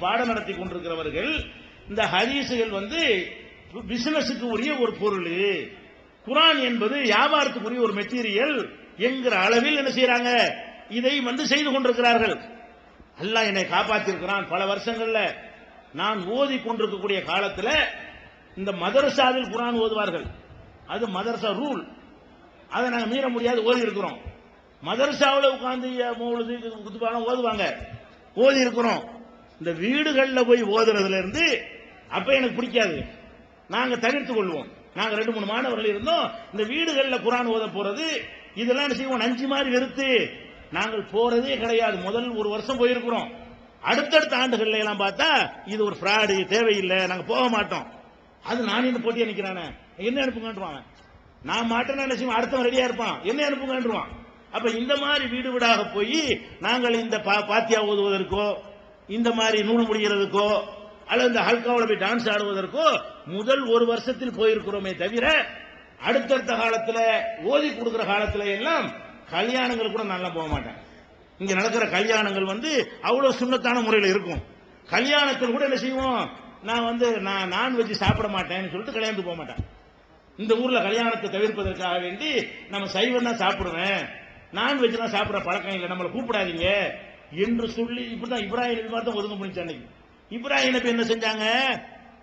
பாடம் நடத்தி கொண்டிருக்கிறவர்கள் இந்த ஹதீசுகள் வந்து பிசினஸுக்கு உரிய ஒரு பொருள். குரான் என்பது வியாபாரத்துக்குரிய ஒரு மெட்டீரியல் என்கிற அளவில் என்ன செய்யறாங்க இதை வந்து செய்து கொண்டிருக்கிறார்கள். அல்லாஹ் என்னை காப்பாற்றிருக்கிறான் பல வருஷங்கள்ல நான் ஓதி கொண்டிருக்கக்கூடிய காலத்தில் இந்த மதரசாவில் குரான் ஓதுவார்கள். அது மதரசா ரூல். அதை நாங்கள் மீற முடியாது ஓதி இருக்கிறோம். மதரசாவில் உட்கார்ந்து மௌலுது குத்துபானம் ஓதுவாங்க. ஓதி இருக்கிறோம். இந்த வீடுகளில் போய் ஓதுறதுல இருந்து அப்ப எனக்கு பிடிக்காது. நாங்க தவிர்த்து கொள்வோம். நாங்க ரெண்டு மூணு மாணவர்கள் இருந்தோம். இந்த வீடுகளில் குரான் ஓத போறது இதெல்லாம் என்ன செய்வோம்? நஞ்சு மாதிரி வெறுத்து. நாங்கள் போறதே கிடையாது. முதல் ஒரு வருஷம் போயிருக்கிறோம். அடுத்தடுத்த ஆண்டுகள்ல எல்லாம் பார்த்தா இது ஒரு ஃப்ராடு தேவையில்லை. நாங்க போக மாட்டோம். அது நான் இந்த போட்டியா நிக்கிறானே. என்ன அனுப்புங்கன்றான் நான் மாட்டேன்னு என்ன செய்வோம்? அடுத்தவன் ரெடியா இருப்பான். என்ன அனுப்புங்கன்றான் அப்ப இந்த மாதிரி வீடு வீடாக போய் நாங்கள் இந்த பா- பாத்தியா ஓதுவதற்கோ இந்த மாதிரி நூல் முடிகிறதுக்கோ அல்லது இந்த ஹல்காவில் போய் டான்ஸ் ஆடுவதற்கோ முதல் ஒரு வருஷத்தில் போயிருக்கிறோமே தவிர அடுத்தடுத்த காலத்தில் ஓதி கொடுக்குற காலத்தில் எல்லாம் கல்யாணங்கள் கூட நல்லா போக மாட்டேன். இங்க நடக்கிற கல்யாணங்கள் வந்து அவ்வளவு சுண்ணத்தான முறையில் இருக்கும். கல்யாணத்தில் கூட என்ன செய்வோம்? நான் வந்து நான் நான்வெஜ் சாப்பிட மாட்டேன்னு சொல்லிட்டு கல்யாணத்துக்கு போக மாட்டேன். இந்த ஊர்ல கல்யாணத்தை தவிர்ப்பதற்காக வேண்டி நம்ம சைவம் தான் சாப்பிடுவேன். நான்வெஜ் தான் பழக்கம் இல்லை. நம்மளை கூப்பிடாதீங்க. என்று சொல்லி இப்படிதான் இப்ராஹிம் நபி மாதிரி தான் ஒதுங்க முடிஞ்சு அன்னைக்கு. இப்ராஹிம் நபி என்ன செஞ்சாங்க?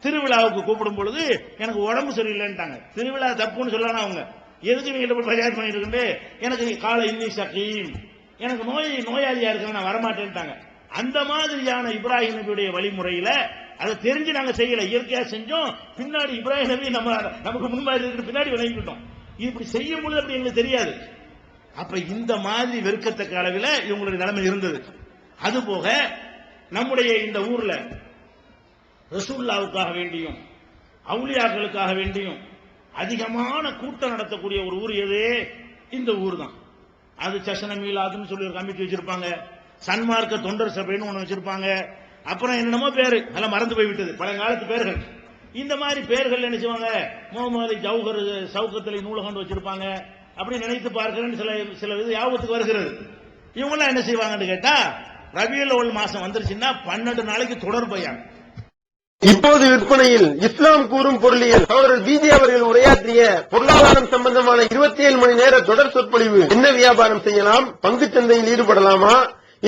திருவிழாவுக்கு கூப்பிடும் பொழுது எனக்கு உடம்பு சரியில்லைன்ட்டாங்க. திருவிழா தப்புன்னு சொல்லலாம் அவங்க? எதுக்கு நீங்க போய் பரிகாரம் பண்ணிட்டு இருக்கு எனக்கு காலை இன்னி சக்கீம் எனக்கு நோய் நோயாளியா இருக்க நான் வரமாட்டேன்ட்டாங்க. அந்த மாதிரியான இப்ராஹிம் நபியுடைய வழிமுறையில அதை தெரிஞ்சு நாங்க செய்யல. இயற்கையா செஞ்சோம். பின்னாடி இப்ராஹிம் நபி நம்ம நமக்கு முன்பாக இருக்கிற பின்னாடி விளங்கிக்கிட்டோம். இப்படி செய்யும் பொழுது அப்படி எங்களுக்கு தெரியாது. அப்ப இந்த மாதிரி வெறுக்கத்தக்க அளவில் இவங்களுடைய நிலைமை இருந்தது. அதுபோக நம்முடைய இந்த ஊர்ல ரசூல்லாவுக்காக வேண்டியும் அவுலியாக்களுக்காக வேண்டியும் அதிகமான கூட்டம் நடத்தக்கூடிய ஒரு ஊர் எது? இந்த ஊர் தான் அது சசன மீலாதுன்னு சொல்லி ஒரு கமிட்டி வச்சிருப்பாங்க. சன்மார்க்க தொண்டர் சபைன்னு ஒண்ணு வச்சிருப்பாங்க. அப்புறம் என்னென்னமோ பேரு. அதெல்லாம் மறந்து போய்விட்டது. பழங்காலத்து பேர்கள். இந்த மாதிரி பேர்கள் என்ன செய்வாங்க? முகமது ஜவுகர் சவுக்கத்தலை நூலகம்னு வச்சிருப்பாங்க. அப்படி நினைத்து பார்க்கிறேன்னு சில சில இது யாபத்துக்கு வருகிறது. இவங்கெல்லாம் என்ன செய்வாங்கன்னு கேட்டா ரபியுல் அவல் மாசம் வந்துருச்சுன்னா பன்னெண்டு நாளைக்கு தொடர் பயான். இப்போது விற்பனையில் இஸ்லாம் கூறும் பொருளியல் சகோதரர் பிஜே அவர்கள் உரையாற்றிய பொருளாதாரம் சம்பந்தமான 27 மணி நேர தொடர் சொற்பொழிவு. என்ன வியாபாரம் செய்யலாம்? பங்கு சந்தையில் ஈடுபடலாமா?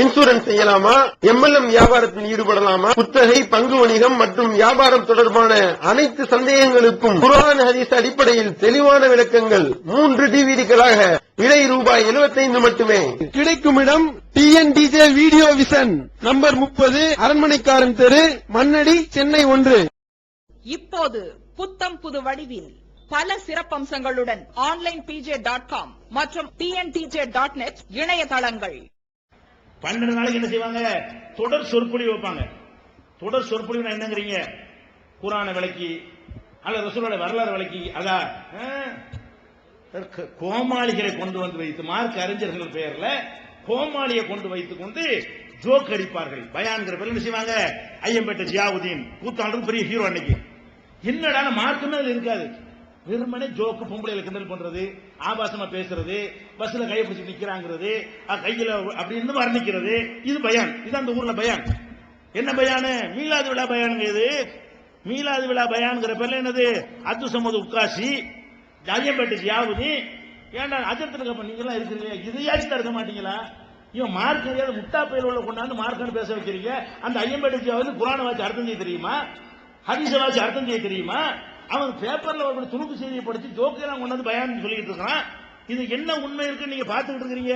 இன்சூரன்ஸ் செய்யலாமா? எம்எல்எம் வியாபாரத்தில் ஈடுபடலாமா? குத்தகை பங்கு வணிகம் மற்றும் வியாபாரம் தொடர்பான அனைத்து சந்தேகங்களுக்கும் குர்ஆன் ஹதீஸ் அடிப்படையில் தெளிவான விளக்கங்கள். மூன்று டிவிடிகளாக விலை ரூபாய் 75 மட்டுமே. கிடைக்கும் இடம் டிஎன்டிஜே வீடியோ விஷன் நம்பர் முப்பது அரண்மனைக்காரன் தெரு மண்ணடி சென்னை ஒன்று. இப்போது புத்தம் புது வடிவில் பல சிறப்பம்சங்களுடன் ஆன்லைன் பிஜே டாட் காம் மற்றும் டிஎன்டிஜே டாட் நெட் இணையதளங்கள். பன்னெண்டு நாளைக்கு என்ன செய்வாங்க? தொடர் சொற்பொழிவு வைப்பாங்க. தொடர் சொற்பொழிவு என்னங்கிறீங்க? குரான விளக்கி அல்ல ரசூலோட வரலாறு விளக்கி அதா கோமாளிகளை கொண்டு வந்து வைத்து மார்க் அறிஞர்கள் பெயர்ல கோமாளியை கொண்டு வைத்துக் கொண்டு ஜோக் அடிப்பார்கள். பயான்கிற பேர் என்ன செய்வாங்க? ஐயம்பேட்டை ஜியாவுதீன் கூத்தாண்டு பெரிய ஹீரோ அன்னைக்கு. என்னடா மார்க்குமே அது இருக்காது. வெறுமனே ஜோக்கு பொம்பளையில கிண்டல் பண்றது ஆபாசமா பேசுறது பஸ்ல கையை பிடிச்சி நிக்கிறாங்கிறது கையில அப்படின்னு வர்ணிக்கிறது இது பயான். இது அந்த ஊர்ல பயான். என்ன பயானு? மீலாது விழா பயானுங்க இது. மீலாது விழா பயான்ங்கிற பேர்ல என்னது? அத்து சமது உட்காசி ஜாஜம்பேட்டை ஜியாவுதி ஏன்டா அஜத்துல அப்ப நீங்க எல்லாம் இருக்கிறீங்க இதையாச்சும் தடுக்க மாட்டீங்களா? இவன் மார்க் அறியாத முட்டா பேர் உள்ள கொண்டாந்து மார்க்கன்னு பேச வைக்கிறீங்க. அந்த ஐயம்பேட்டை ஜியாவது புராண வாசி அர்த்தம் செய்ய தெரியுமா? ஹரிச வாட்சி அர்த்தம் செய்ய தெரியுமா? அவன் பேப்பர்ல ஒரு துணுக்கு செய்தியை படிச்சு ஜோக்கெல்லாம் கொண்டாந்து பயான் சொல்லிட்டு இருக்கான். இது என்ன உண்மை இருக்குன்னு நீங்க பார்த்துக்கிட்டு இருக்கிறீங்க?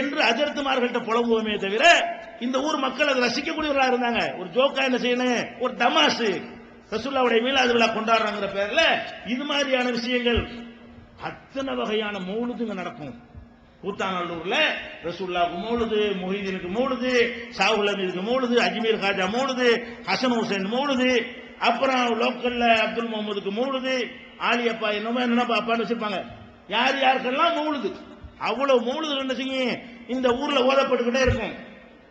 என்று அஜர்த்துமார்கள்ட்ட புலம்புவோமே தவிர இந்த ஊர் மக்கள் அதை ரசிக்கக்கூடியவர்களா இருந்தாங்க. ஒரு ஜோக்கா என்ன செய்யணும்? ஒரு தமாசு ரசுல்லாவுடைய மீளாது விழா கொண்டாடுறாங்கிற பேர்ல இது மாதிரியான விஷயங்கள் அத்தனை வகையான மௌலுதுங்க நடக்கும். கூத்தாநல்லூர்ல ரசூல்லாவுக்கு மௌலுது மொஹிதீனுக்கு மௌலுது சாகுல் அமீதுக்கு மௌலுது அஜ்மீர் ஹாஜா மௌலுது ஹசன் ஹுசைன் மௌலுது. அப்புறம் லோக்கல்ல அப்துல் முகமதுக்கு மூழுது ஆலியப்பா என்னமோ என்னப்பா அப்பான்னு வச்சிருப்பாங்க. யார் யாருக்கெல்லாம் மூழுது அவ்வளவு மூழுது என்ன இந்த ஊர்ல ஓதப்பட்டுக்கிட்டே இருக்கும்.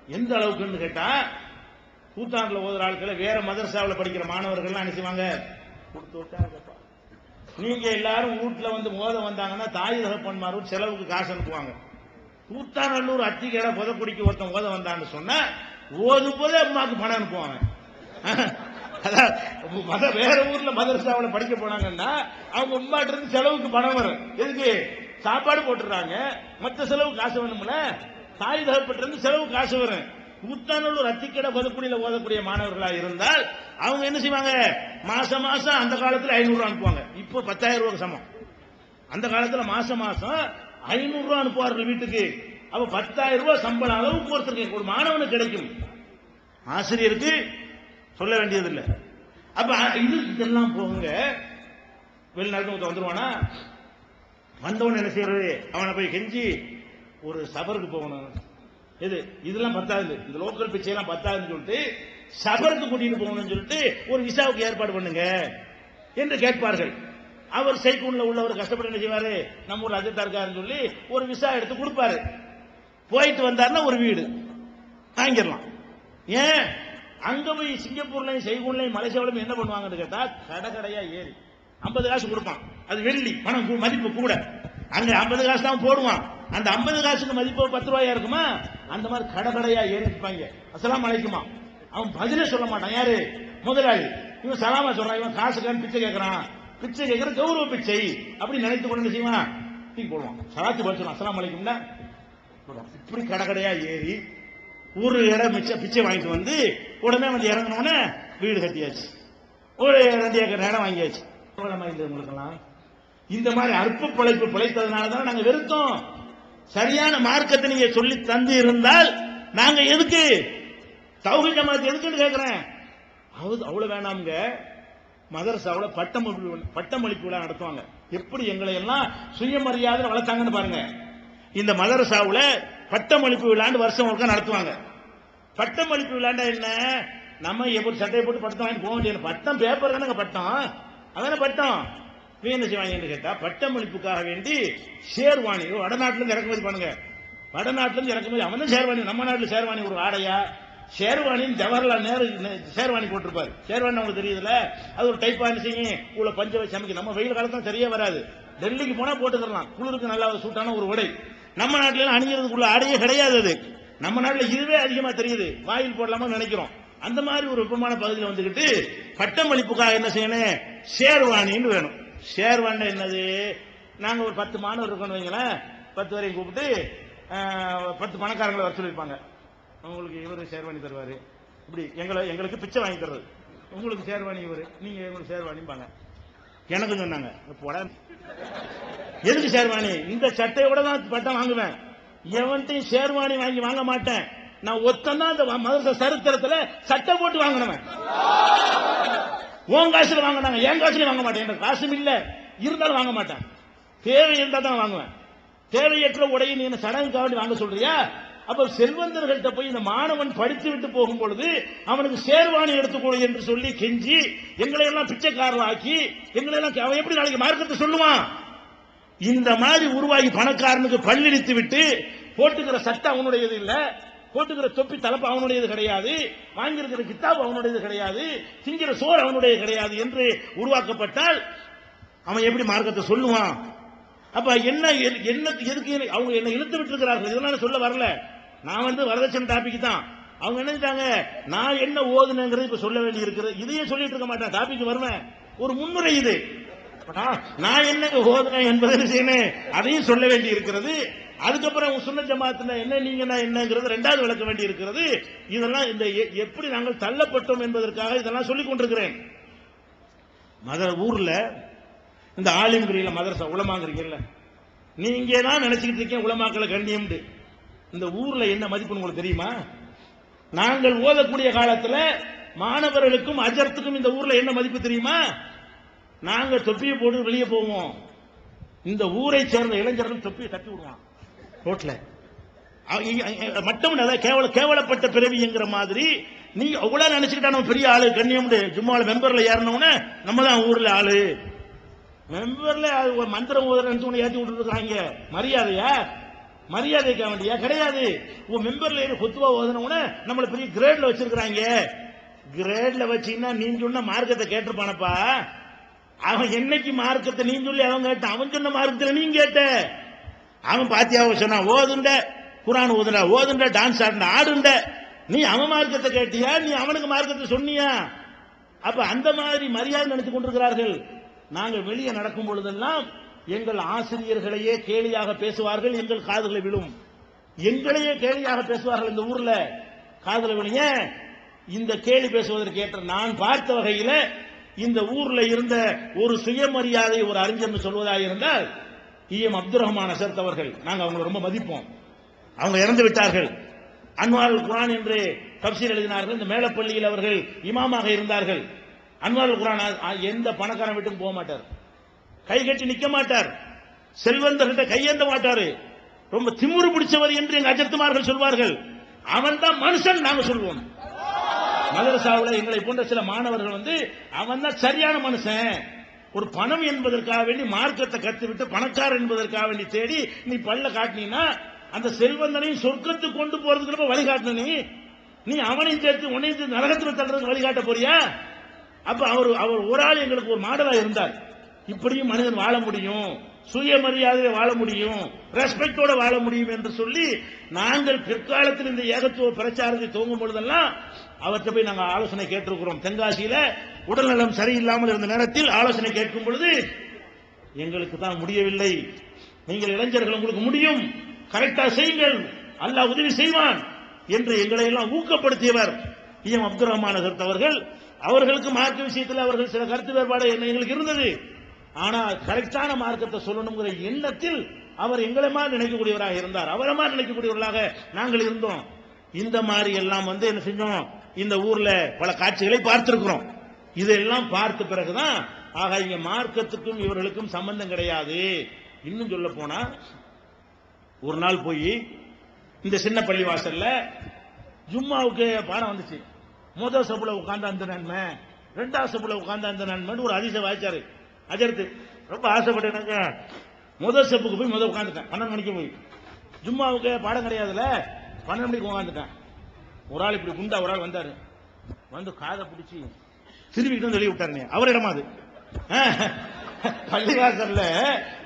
எந்த அளவுக்குன்னு கேட்டா கூத்தாண்டுல ஓதுற ஆட்களை வேற மதரசாவில் படிக்கிற மாணவர்கள்லாம் என்ன செய்வாங்க? கொடுத்து விட்டாங்கப்பா. நீங்க எல்லாரும் வீட்டுல வந்து மோத வந்தாங்கன்னா தாய் தகப்பன்மாரும் செலவுக்கு காசு அனுப்புவாங்க. கூத்தாநல்லூர் அத்திகேட புதக்குடிக்கு ஒருத்தன் ஓத வந்தான்னு சொன்னா ஓதும் போதே அம்மாவுக்கு பணம் அனுப்புவாங்க. அதான் மத வேற ஊர்ல மதரசாவில் படிக்க போனாங்கன்னா அவங்க உண்மாட்டு இருந்து செலவுக்கு பணம் வரும். எதுக்கு? சாப்பாடு போட்டுறாங்க மத்த செலவு காசு வேணும்ல? தாய் தகப்பட்டு இருந்து செலவு காசு வரும். முத்தானூர் அத்திக்கடை பதுக்குடியில் ஓதக்கூடிய மாணவர்களா இருந்தால் அவங்க என்ன செய்வாங்க? மாசம் மாசம் அந்த காலத்தில் ஐநூறு அனுப்புவாங்க. இப்போ பத்தாயிரம் ரூபாய் சமம். அந்த காலத்தில் மாசம் மாசம் ஐநூறு ரூபாய் அனுப்புவார்கள் வீட்டுக்கு. அப்ப பத்தாயிரம் ரூபாய் சம்பளம் அளவுக்கு ஒருத்தருக்கு ஒரு மாணவனுக்கு கிடைக்கும். ஆசிரியருக்கு சொல்ல வேண்டியதில்லை. அப்ப இது இதெல்லாம் போங்க. வெளிநாட்டு ஒருத்தன் வந்துருவானா? வந்தவன் என்ன செய்யறது? அவனை போய் கெஞ்சி ஒரு சபருக்கு போகணும். எது? இதெல்லாம் பத்தாது இந்த லோக்கல் பிச்சையெல்லாம் பத்தாதுன்னு சொல்லிட்டு சபருக்கு கூட்டிட்டு போகணும்னு சொல்லிட்டு ஒரு விசாவுக்கு ஏற்பாடு பண்ணுங்க என்று கேட்பார்கள். அவர் சைக்கூன்ல உள்ளவர் கஷ்டப்பட்டு என்ன செய்வாரு? நம்ம ஊர் அஜித்தா இருக்காருன்னு சொல்லி ஒரு விசா எடுத்து கொடுப்பாரு. போயிட்டு வந்தாருன்னா ஒரு வீடு. வாங்கிடலாம். ஏன்? அங்க போய் சிங்கப்பூர்லயும் செய்கூன்லயும் மலேசியாவிலும் என்ன பண்ணுவாங்கன்னு கேட்டா கடை கடையா ஏறி. ஐம்பது காசு கொடுப்பான். அது வெள்ளி பணம் மதிப்பு கூட. அங்க ஐம்பது காசு தான் போடுவான். அந்த ஐம்பது காசுக்கு மதிப்பு பத்து ரூபாயா இருக்குமா? அந்த மாதிரி கடை கடையா ஏறி இருப்பாங்க அசலாம் அலைக்குமா. அவன் பதிலே சொல்ல மாட்டான். யாரு? முதலாளி. இவன் சலாமா சொல்றான். இவன் காசுக்கான்னு பிச்சை கேட்கறான் பிச்சை கேட்கற கௌரவ பிச்சை. அப்படின்னு நினைத்து கொண்டு செய்வான்? தூக்கி போடுவான். சலாத்து படிச்சிடும் அசலாம் அஸ்ஸலாமு இப்படி கடை கடையா ஏறி ஒரு இடம் மிச்ச பிச்சை வாங்கிட்டு வந்து உடனே வந்து இறங்கினோடனே வீடு கட்டியாச்சு. ஒரு ரெண்டு ஏக்கர் இடம் வாங்கியாச்சு. எவ்வளவு உங்களுக்கெல்லாம் இந்த மாதிரி அற்ப பிழைப்பு பிழைத்ததுனால தான் நாங்கள் வெறுத்தோம். சரியான மார்க்கத்தை நீங்க சொல்லி தந்து இருந்தால் நாங்க எதுக்கு? தௌஹீத் ஜமாத் எதுக்குன்னு கேட்கிறேன் அவ்வளவு அவ்வளவு வேணாமுங்க. மதரசாவில் பட்டமளிப்பு விழா- பட்டமளிப்பு விழா நடத்துவாங்க. எப்படி எங்களை எல்லாம் சுயமரியாதை வளர்த்தாங்கன்னு பாருங்க. இந்த மதரசாவில் பட்டமளிப்பு விழாண்டு வருஷம் ஒருக்கா நடத்துவாங்க. பட்டமளிப்பு விழாண்டா என்ன? நம்ம எப்படி சட்டையை போட்டு பட்டம் வாங்கி போக வேண்டிய பட்டம் பேப்பர் தானே பட்டம். அதான பட்டம்? இவன் என்ன செய்வாங்கன்னு கேட்டா பட்டமளிப்புக்காக வேண்டி ஷேர்வாணி ஓ, வடநாட்டுல இருந்து இறக்குமதி பண்ணுங்க. வடநாட்டுல இருந்து இறக்குமதி. அவன் தான் ஷேர்வாணி நம்ம நாட்டுல ஷேர்வாணி ஒரு ஆடையா ஷேர்வாணின்னு ஜவஹர்லால் நேரு நே- ஷேர்வாணி போட்டிருப்பாரு. ஷேர்வாணி உங்களுக்கு தெரியுதுல்ல? அது ஒரு டைப் என்ன செய்யும் உள்ள பஞ்ச வச்சு நம்ம வெயில் காலத்தான் சரியா வராது. டெல்லிக்கு போனா போட்டுக்கலாம் குளிருக்கு நல்லா ஒரு சூட்டான ஒரு உடை. நம்ம நாட்டில எல்லாம் ஆடையே கிடையாது அது. நம்ம நாட்டில் இதுவே அதிகமா தெரியுது. வாயில் போடலாமா நினைக்கிறோம். அந்த மாதிரி ஒரு வெப்பமான பகுதியில் வந்துகிட்டு பட்டமளிப்புக்காக என்ன செய்யணும்? ஷேர்வாணின்னு வேணும். ஷேர்வாணி என்னது? நாங்க ஒரு பத்து மாணவர் இருக்கோம்னு வைங்களேன். பத்து வரையும் கூப்பிட்டு பத்து பணக்காரங்களை வர சொல்லியிருப்பாங்க. உங்களுக்கு இவர் ஷேர்வாணி தருவாரு. இப்படி எங்களை எங்களுக்கு பிச்சை வாங்கி தர்றது. உங்களுக்கு ஷேர்வாணி இவர் நீங்க உங்களுக்கு ஷேர்வாணிம்பாங்க எனக்கு சொன்னாங்க போட. எதுக்கு சேர்வாணி இந்த சட்டையோட தான் பட்டம் வாங்குவேன். எவன்ட்டையும் சேர்வாணி வாங்கி வாங்க மாட்டேன். நான் ஒத்தந்தான் அந்த மதரச சரித்திரத்துல சட்டை போட்டு வாங்கினவன். உன் காசுல வாங்கினாங்க என் காசுல வாங்க மாட்டேன். என் காசும் இல்ல. இருந்தாலும் வாங்க மாட்டேன். தேவை இருந்தா தான் வாங்குவேன். தேவையற்ற உடையை நீ என்ன வேண்டி வாங்க சொல்றியா? அப்ப செல்வந்தர்கள்ட்ட போய் இந்த மாணவன் படித்து விட்டு போகும் பொழுது அவனுக்கு சேர்வாணி எடுத்துக்கொடு என்று சொல்லி கெஞ்சி எங்களை எல்லாம் பிச்சைக்காரர் ஆக்கி எங்களை எல்லாம் அவன் எப்படி நாளைக்கு மார்க்கத்தை சொல்லுவான்? இந்த மாதிரி உருவாகி பணக்காரனுக்கு பல்லிடித்து விட்டு போட்டுக்கிற சட்டை அவனுடையது இல்ல. போட்டுக்கிற தொப்பி தலப்பு அவனுடையது கிடையாது. வாங்கியிருக்கிற கித்தாப் அவனுடையது கிடையாது. திங்கிற சோறு அவனுடைய கிடையாது என்று உருவாக்கப்பட்டால் அவன் எப்படி மார்க்கத்தை சொல்லுவான்? அப்ப என்ன என்ன எதுக்கு அவங்க என்ன இழுத்து விட்டு இருக்கிறார்கள் இதெல்லாம் சொல்ல வரல. நான் வந்து வரதட்சணை டாபிக் தான். அவங்க என்ன நான் என்ன ஓதுனங்கிறது இப்ப சொல்ல வேண்டி இருக்கிறது இதையே சொல்லிட்டு இருக்க மாட்டேன். டாபிக் வருவேன். ஒரு முன்னுரை இது. நான் என்னங்க என்ன ஓதுனேன் என்பதை விஷயமே செய்யணும் அதையும் சொல்ல வேண்டி இருக்கிறது அதுக்கப்புறம் சுன்ன ஜமாத்துல என்ன நீங்க நான் என்னங்கிறது ரெண்டாவது விளக்க வேண்டி இருக்கிறது இதெல்லாம் இந்த எ- எப்படி நாங்கள் தள்ளப்பட்டோம் என்பதற்காக இதெல்லாம் சொல்லிக் கொண்டிருக்கிறேன். மத ஊர்ல இந்த ஆலிம்கிரியில மதரசா உலமாங்கிறீங்கல்ல நீங்க தான் நினைச்சுக்கிட்டு இருக்கீங்க உலமாக்களை கண்ணியம்னு. இந்த ஊர்ல என்ன மதிப்புன்னு உங்களுக்கு தெரியுமா? நாங்கள் ஓதக்கூடிய காலத்துல மாணவர்களுக்கும் அஜர்த்துக்கும் இந்த ஊர்ல என்ன மதிப்பு தெரியுமா? நாங்க தொப்பியை போட்டு வெளியே போவோம். இந்த ஊரை சேர்ந்த இளைஞர்கள் தொப்பியை தட்டி விடுவான் ரோட்ல. மட்டம் கேவல கேவலப்பட்ட பிறவிங்கிற மாதிரி நீ அவ்வளவு நினைச்சுக்கிட்டா நம்ம பெரிய ஆளு கண்ணியம் ஜும்மால மெம்பர்ல ஏறினவுடனே நம்ம தான் ஊர்ல ஆளு. மெம்பர்ல மந்திரம் ஓதுறன்னு சொல்லி ஏத்தி விட்டு இருக்காங்க. மரியாதையா? மரியாதைக்க வேண்டியா கிடையாது. உன் மெம்பர்ல ஏறி கொத்துவா ஓதுனவுடனே நம்மள பெரிய கிரேட்ல வச்சிருக்காங்க கிரேட்ல வச்சீங்கன்னா நீ சொன்ன மார்க்கத்தை கேட்டிருப்பானப்பா. அவன் என்னைக்கு மார்க்கத்தை நீ சொல்லி அவன் கேட்ட அவன் சொன்ன மார்க்கத்தில் நீ கேட்ட. அவன் பாத்தியாவை சொன்னான் ஓதுண்ட. குரான் ஓதுண்ட ஓதுண்ட டான்ஸ் ஆடுண்ட ஆடுண்ட. நீ அவன் மார்க்கத்தை கேட்டியா? நீ அவனுக்கு மார்க்கத்தை சொன்னியா? அப்ப அந்த மாதிரி மரியாதை நினைத்துக் கொண்டிருக்கிறார்கள். நாங்கள் வெளியே நடக்கும் பொழுதெல்லாம் எங்கள் ஆசிரியர்களையே கேலியாக பேசுவார்கள் எங்கள் காதுகளை விழும். எங்களையே கேலியாக பேசுவார்கள் இந்த ஊர்ல. காதல விழுங்க. இந்த கேலி பேசுவதற்கு ஏற்ற நான் பார்த்த வகையில இந்த ஊர்ல இருந்த ஒரு சுயமரியாதை ஒரு அறிஞர்னு சொல்வதாக இருந்தால் இஎம் அப்துல் ரஹ்மான் அசர்த் அவர்கள் நாங்கள் அவங்களை ரொம்ப மதிப்போம். அவங்க இறந்து விட்டார்கள். அன்வார் குரான் என்று தப்சீர் எழுதினார்கள். இந்த மேலப்பள்ளியில் அவர்கள் இமாமாக இருந்தார்கள். அன்வால் குரான் எந்த பணக்காரன் வீட்டும் போக மாட்டார். கை கட்டி நிக்க மாட்டார். செல்வந்தர்கிட்ட கையேந்த மாட்டாரு. ரொம்ப திமுறு பிடிச்சவர் என்று எங்க அஜத்துமார்கள் சொல்வார்கள். அவன் தான் மனுஷன் நாங்க சொல்வோம். மதரசாவில் எங்களை போன்ற சில மாணவர்கள் வந்து அவன் தான் சரியான மனுஷன். ஒரு பணம் என்பதற்காக வேண்டி மார்க்கத்தை கத்துவிட்டு பணக்காரன் என்பதற்காக வேண்டி தேடி நீ பல்ல காட்டினீன்னா அந்த செல்வந்தனையும் சொர்க்கத்துக்கு கொண்டு போறதுக்கு ரொம்ப வழிகாட்டின நீ. நீ அவனையும் சேர்த்து உன்னையும் சேர்த்து நரகத்தில் தள்ளுறதுக்கு வழிகாட்ட போறியா? அப்ப அவர் அவர் ஒரு ஆள் எங்களுக்கு ஒரு மாடலா இருந்தார். இப்படியும் மனிதன் வாழ முடியும். சுயமரியாதையை வாழ முடியும் ரெஸ்பெக்டோட வாழ முடியும் என்று சொல்லி நாங்கள் பிற்காலத்தில் இந்த ஏகத்துவ பிரச்சாரத்தை துவங்கும் பொழுதெல்லாம் அவற்றை போய் நாங்கள் ஆலோசனை கேட்டிருக்கிறோம். தென்காசியில உடல்நலம் சரியில்லாமல் இருந்த நேரத்தில் ஆலோசனை கேட்கும் பொழுது எங்களுக்கு தான் முடியவில்லை. நீங்கள் இளைஞர்கள் உங்களுக்கு முடியும். கரெக்டா செய்யுங்கள். அல்லாஹ் உதவி செய்வான் என்று எங்களை எல்லாம் ஊக்கப்படுத்தியவர் இஎம் அப்துல் ரஹ்மான் அவர்கள். அவர்களுக்கு மார்க்க விஷயத்தில் அவர்கள் சில கருத்து வேறுபாடு என்ன எங்களுக்கு இருந்தது. ஆனா கரெக்டான மார்க்கத்தை சொல்லணுங்கிற எண்ணத்தில் அவர் எங்களுமா நினைக்கக்கூடியவராக இருந்தார். அவரமா நினைக்கக்கூடியவர்களாக நாங்கள் இருந்தோம். இந்த மாதிரி எல்லாம் வந்து என்ன செஞ்சோம்? இந்த ஊர்ல பல காட்சிகளை பார்த்திருக்கிறோம். இதெல்லாம் பார்த்த பிறகுதான் ஆக இங்க மார்க்கத்துக்கும் இவர்களுக்கும் சம்பந்தம் கிடையாது. இன்னும் சொல்ல போனா ஒரு நாள் போய் இந்த சின்ன பள்ளி வாசல்ல ஜும்மாவுக்கு பாடம் வந்துச்சு. முதல் சபுல உட்கார்ந்த அந்த நன்மை ரெண்டாவது சபுல உட்கார்ந்த அந்த நன்மைன்னு ஒரு அதிசயம் வாய்ச்சாரு. அஜரத்து ரொம்ப ஆசைப்பட்டேனாங்க முதல் ஸ்டெப்புக்கு போய் முதல் உட்காந்துட்டேன் பன்னெண்டு மணிக்கு போய். ஜும்மாவுக்கு பாடம் கிடையாதுல பன்னெண்டு மணிக்கு உட்காந்துட்டேன் ஒரு ஆள் இப்படி குண்டா ஒரு ஆள் வந்தாரு. வந்து காதை பிடிச்சி திரும்பிக்கிட்டு வந்து வெளியே விட்டாருங்க அவர் இடமா அது பள்ளிவாசல்ல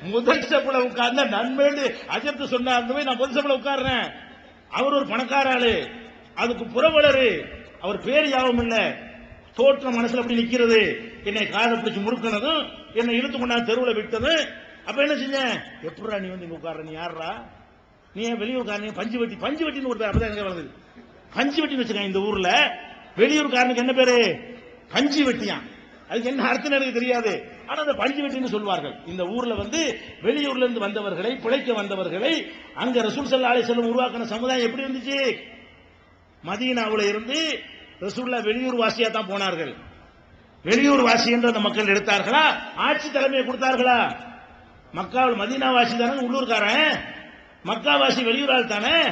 முதல் ஸ்டெப்ல உட்கார்ந்த நன்மைன்னு அஜத்து சொன்னார் அந்த நான் முதல் ஸ்டெப்ல உட்கார்றேன். அவர் ஒரு பணக்கார ஆளு. அதுக்கு புறவலரு. அவர் பேர் யாவும் இல்லை தோற்றம் மனசுல அப்படி நிக்கிறது. என்னை காதை பிடிச்சு முறுக்கினதும் என்னை இழுத்து கொண்டாந்து தெருவில் விட்டதும் அப்ப என்ன செஞ்சேன் எப்படா நீ வந்து இங்க உட்கார்ற? நீ யாரா நீ ஏன் வெளியூர்காரன் பஞ்சு வெட்டி பஞ்சு வெட்டின்னு ஒரு பேர் அப்பதான் எனக்கு வளர்ந்தது பஞ்சு வெட்டின்னு வச்சிருக்காங்க இந்த ஊர்ல. வெளியூர்காரனுக்கு என்ன பேரு? பஞ்சு வெட்டியான் அதுக்கு என்ன அர்த்தம் எனக்கு தெரியாது. ஆனா அந்த பஞ்சு வெட்டின்னு சொல்வார்கள். இந்த ஊர்ல வந்து வெளியூர்ல இருந்து வந்தவர்களை பிழைக்க வந்தவர்களை அங்க ரசூல் சல்லா அலி செல்லம் உருவாக்கின சமுதாயம் எப்படி இருந்துச்சு? மதீனாவுல இருந்து ரசூல்லா வெளியூர் வாசியா தான் போனார்கள். வெளியூர் வாசி என்று அந்த மக்கள் எடுத்தார்களா? ஆட்சி தலைமையை கொடுத்தார்களா? மக்காவில் மதீனா வாசி தானே உள்ளூர்காரன். மக்கா வாசி வெளியூர் ஆள் தானே.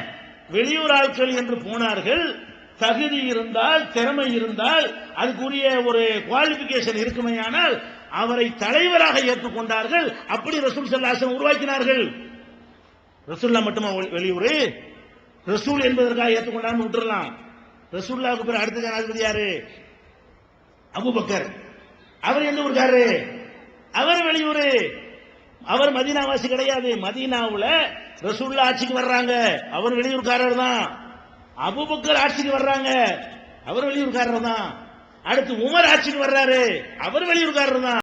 வெளியூர் ஆட்கள் என்று போனார்கள். தகுதி இருந்தால் திறமை இருந்தால் அதுக்குரிய ஒரு குவாலிபிகேஷன் இருக்குமையானால் அவரை தலைவராக ஏற்றுக்கொண்டார்கள். அப்படி ரசூல் சல்லாசன் உருவாக்கினார்கள். ரசூல்லா மட்டுமா வெளியூர்? ரசூல் என்பதற்காக ஏற்றுக்கொண்டான்னு விட்டுறலாம். ரசூல்லாவுக்கு பிறகு அடுத்த ஜனாதிபதி யாரு? அபுபக்கர். அவர் எந்த ஊருக்காரரு அவர் வெளியூர். அவர் மதீனாவாசி கிடையாது. மதீனாவுல ரசூல்லா ஆட்சிக்கு வர்றாங்க. அவர் வெளியூர்காரர் தான். அபுபக்கர் ஆட்சிக்கு வர்றாங்க. அவர் வெளியூர்காரர் தான். அடுத்து உமர் ஆட்சிக்கு வர்றாரு. அவர் வெளியூர்காரர் தான்.